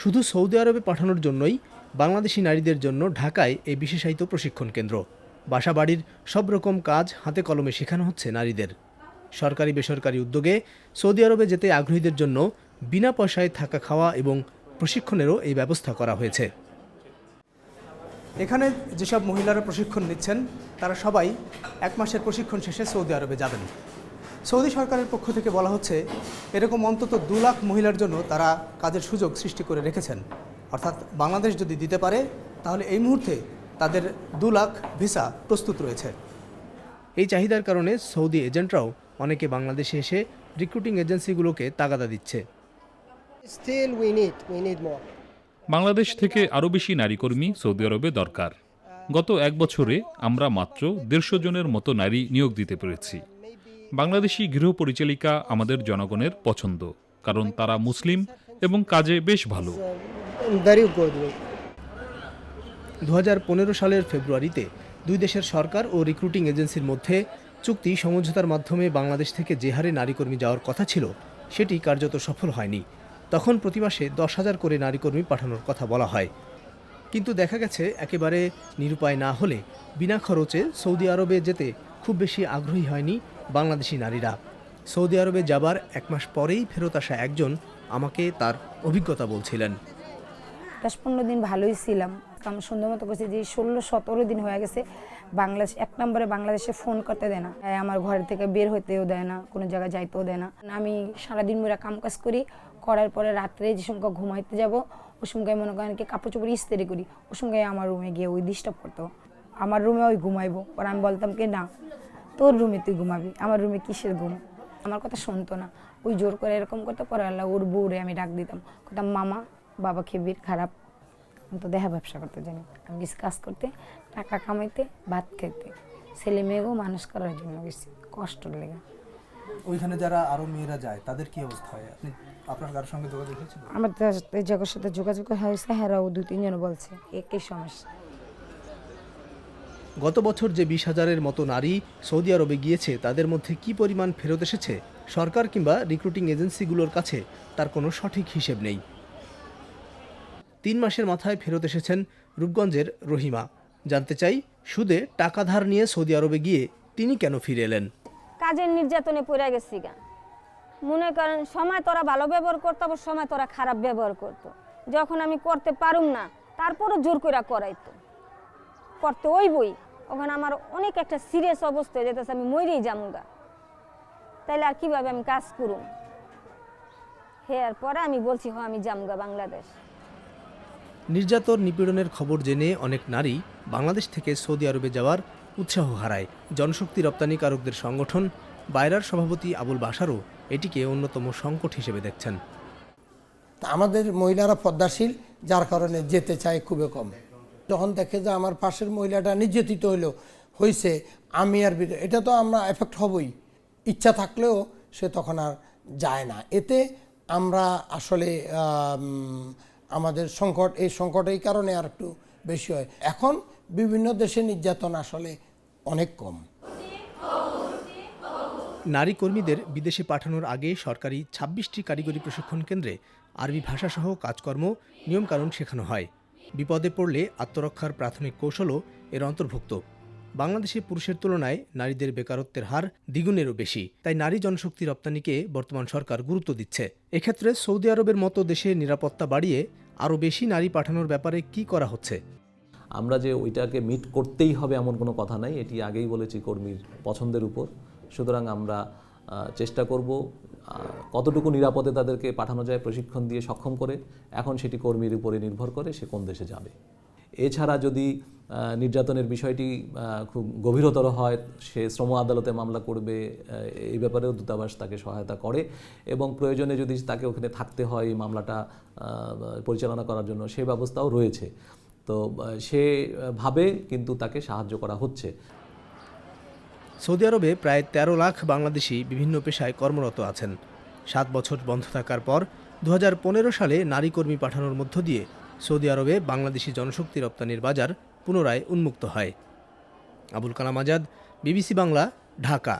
শুধু সৌদি আরবে পাঠানোর জন্যই বাংলাদেশি নারীদের জন্য ঢাকায় এই বিশেষায়িত প্রশিক্ষণ কেন্দ্র। বাসাবাড়ির সব রকম কাজ হাতে কলমে শেখানো হচ্ছে নারীদের। সরকারি বেসরকারি উদ্যোগে সৌদি আরবে যেতে আগ্রহীদের জন্য বিনা পয়সায় থাকা খাওয়া এবং প্রশিক্ষণেরও এই ব্যবস্থা করা হয়েছে। এখানে যেসব মহিলারা প্রশিক্ষণ নিচ্ছেন, তারা সবাই এক মাসের প্রশিক্ষণ শেষে সৌদি আরবে যাবেন। সৌদি সরকারের পক্ষ থেকে বলা হচ্ছে এরকম অন্তত দু লাখ মহিলার জন্য তারা কাজের সুযোগ সৃষ্টি করে রেখেছেন। অর্থাৎ বাংলাদেশ যদি দিতে পারে তাহলে এই মুহূর্তে তাদের দু লাখ ভিসা প্রস্তুত রয়েছে। এই চাহিদার কারণে সৌদি এজেন্টরাও অনেকে বাংলাদেশে এসে রিক্রুটিং এজেন্সিগুলোকে তাগাদা দিচ্ছে। বাংলাদেশ থেকে আরও বেশি নারী কর্মী সৌদি আরবে দরকার। গত এক বছরে আমরা মাত্র দেড়শো জনের মতো নারী নিয়োগ দিতে পেরেছি। বাংলাদেশি গৃহ পরিচালিকা আমাদের জনগণের পছন্দ, কারণ তারা মুসলিম এবং কাজে বেশ ভালো. দু সালের ফেব্রুয়ারিতে দুই দেশের সরকার ও রিক্রুটিং এজেন্সির মধ্যে চুক্তি সমঝোতার মাধ্যমে বাংলাদেশ থেকে যে হারে নারী কর্মী যাওয়ার কথা ছিল, সেটি কার্যত সফল হয়নি। তখন প্রতি মাসে দশ হাজার করে নারী কর্মী পাঠানোর কথা বলা হয়। কিন্তু দেখা গেছে, একেবারে নিরুপায় না হলে বিনা খরচে সৌদি আরবে যেতে খুব বেশি আগ্রহী হয়নি বাংলাদেশি নারীরা। সৌদি আরবে যাবার এক মাস পরেই ফেরত আসা একজন আমাকে তার অভিজ্ঞতা বলছিলেন। দশ পনেরো দিন ভালোই ছিলাম। কাম সুন্দর মতো করছি যে ষোলো সতেরো দিন হয়ে গেছে বাংলাদেশ, এক নম্বরে বাংলাদেশে ফোন করতে দেয় না। আমার ঘর থেকে বের হতেও দেয় না, কোনো জায়গায় যাইতেও দেয় না। আমি সারাদিন মোরা কাম কাজ করি, করার পরে রাত্রে যে সময় ঘুমাইতে যাব, ওই সময় মনে করেন কি কাপড় চোপড় ইস্ত্রি করি, ওই সময় আমার রুমে গিয়ে ওই ডিস্টার্ব করতো। আমার রুমে ওই ঘুমাইবো। পর আমি বলতাম কি না তোর রুমে তুই ঘুমাবি আমার রুমে কিসের ঘুম? আমার কথা শুনতো না। ওই জোর করে এরকম করতে পরে আল্লাহ ওর বউরে আমি ডাক দিতাম। কোথাও মামা বাবা খেবির খারাপ। আমি তো দেখা ব্যবসা করতে জানি। আমি কিছু কাজ করতে টাকা কামাইতে ভাত খেতে ছেলে মেয়েকেও মানুষ করার জন্য গেছি কষ্ট লেগে। ওইখানে যারা আরও মেয়েরা যায় তাদের কি অবস্থা হয়? আপনি আপনার কারোর সঙ্গে যোগাযোগ হয়েছিল? আমার এই জায়গার সাথে যোগাযোগ হয়েছে হ্যাঁ ও দু তিনজন বলছে একই সমস্যা। গত বছর যে বিশ হাজারের মতো নারী সৌদি আরবে গিয়েছে, তাদের মধ্যে কি পরিমাণ ফেরত এসেছে? সরকার কিংবা রিক্রুটিং এজেন্সিগুলোর কাছে তার কোনো সঠিক হিসেব নেই। তিন মাসের মাথায় ফেরত এসেছেন রূপগঞ্জের রহিমা। জানতে চাই, সুদে টাকা ধার নিয়ে সৌদি আরবে গিয়ে তিনি কেন ফিরে এলেন? কাজের নির্যাতনে পড়ে গেছি গা। মনে করেন, সময় তোরা ভালো ব্যবহার করতো, আবার সময় তোরা খারাপ ব্যবহার করতো। যখন আমি করতে পারুম না, তারপরও জোর করে করাইতো। করতে ওই বই ওখানে আমার অনেক একটা সিরিয়াস অবস্থা হয়ে যেতেছে আমি মরেই যামুগা। তাইলে আর কীভাবে আমি কাজ করুম? হেয়ার পরে আমি বলছি হ আমি যামুগা বাংলাদেশ। নির্যাতন নিপীড়নের খবর জেনে অনেক নারী বাংলাদেশ থেকে সৌদি আরবে যাওয়ার উৎসাহ হারায়। জনশক্তি রপ্তানিকারকদের সংগঠন বাইরার সভাপতি আবুল বাসারও এটিকে অন্যতম সংকট হিসেবে দেখছেন। তা আমাদের মহিলারা পদ্মাশীল যার কারণে যেতে চায় খুবই কম। যখন দেখে যে আমার পাশের মহিলাটা নির্যাতিত হইল হয়েছে আমি আর এটা তো আমরা এফেক্ট হবই। ইচ্ছা থাকলেও সে তখন আর যায় না। এতে আমরা আসলে আমাদের সংকট, এই সংকট এই কারণে আর একটু বেশি হয়। এখন বিভিন্ন দেশে নির্যাতন আসলে অনেক কম। নারী কর্মীদের বিদেশে পাঠানোর আগে সরকারি ছাব্বিশটি কারিগরি প্রশিক্ষণ কেন্দ্রে আরবি ভাষাসহ কাজকর্ম, নিয়মকানুন শেখানো হয়। বিপদে পড়লে আত্মরক্ষার প্রাথমিক কৌশলও এর অন্তর্ভুক্ত। বাংলাদেশে পুরুষের তুলনায় নারীদের বেকারত্বের হার দ্বিগুণেরও বেশি, তাই নারী জনশক্তি রপ্তানিকে বর্তমান সরকার গুরুত্ব দিচ্ছে। এক্ষেত্রে সৌদি আরবের মতো দেশে নিরাপত্তা বাড়িয়ে আরও বেশি নারী পাঠানোর ব্যাপারে কি করা হচ্ছে? আমরা যে ওইটাকে মিট করতেই হবে এমন কোনো কথা নাই, এটি আগেই বলেছি কর্মীর পছন্দের উপর। সুতরাং আমরা চেষ্টা করব কতটুকু নিরাপদে তাদেরকে পাঠানো যায় প্রশিক্ষণ দিয়ে সক্ষম করে এখন সেটি কর্মীর উপরে নির্ভর করে সে কোন দেশে যাবে। এছাড়া যদি নির্যাতনের বিষয়টি খুব গভীরতর হয় সে শ্রম আদালতে মামলা করবে এই ব্যাপারেও দূতাবাস তাকে সহায়তা করে এবং প্রয়োজনে যদি তাকে ওখানে থাকতে হয় এই মামলাটা পরিচালনা করার জন্য সে ব্যবস্থাও রয়েছে। তো আহ, সেভাবে কিন্তু তাকে সাহায্য করা হচ্ছে। সৌদি আরবে প্রায় ১৩ লাখ বাংলাদেশি বিভিন্ন পেশায় কর্মরত আছেন। সাত বছর বন্ধ থাকার পর দু হাজার পনেরো সালে নারী কর্মী পাঠানোর মধ্য দিয়ে সৌদি আরবে বাংলাদেশি জনশক্তি রপ্তানির বাজার পুনরায় উন্মুক্ত হয়। আবুল কালাম আজাদ, বিবিসি বাংলা, ঢাকা।